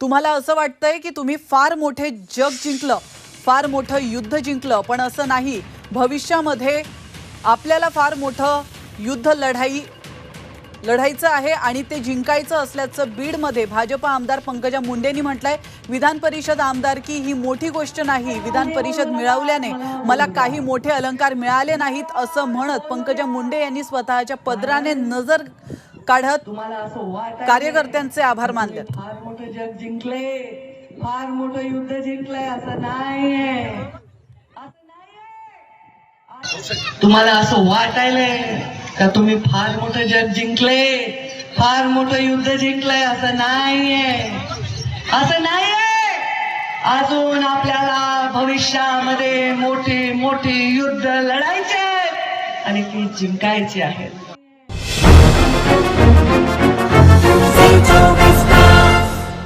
तुम्हाला असं वाटतंय की तुम्ही फार मोठे जग जिंकलं फार मोठं युद्ध जिंकलं पण असं नाही. भविष्यामध्ये आपल्याला फार मोठं युद्ध लढाई लढायचं आहे आणि ते जिंकायचं असल्याचं बीडमध्ये भाजप आमदार पंकजा मुंडेंनी म्हटलंय. विधान परिषद आमदारकी ही मोठी गोष्ट नाही. विधान परिषद मिळवल्याने मला काही मोठे अलंकार मिळाले नाहीत असं म्हणत पंकजा मुंडे यांनी स्वतःच्या पदराने नजर काढत कार्यकर्त्यांचे आभार मानले जग जिंकले. फार मोठं युद्ध जिंकलंय असं नाहीये. तुम्हाला असं वाटायलंय का तुम्ही फार मोठं जग जिंकले? फार मोठं युद्ध जिंकलंय असं नाहीये. असं नाहीये. अजून आपल्याला भविष्यामध्ये मोठी मोठी युद्ध लढायचे आणि ती जिंकायची आहेत.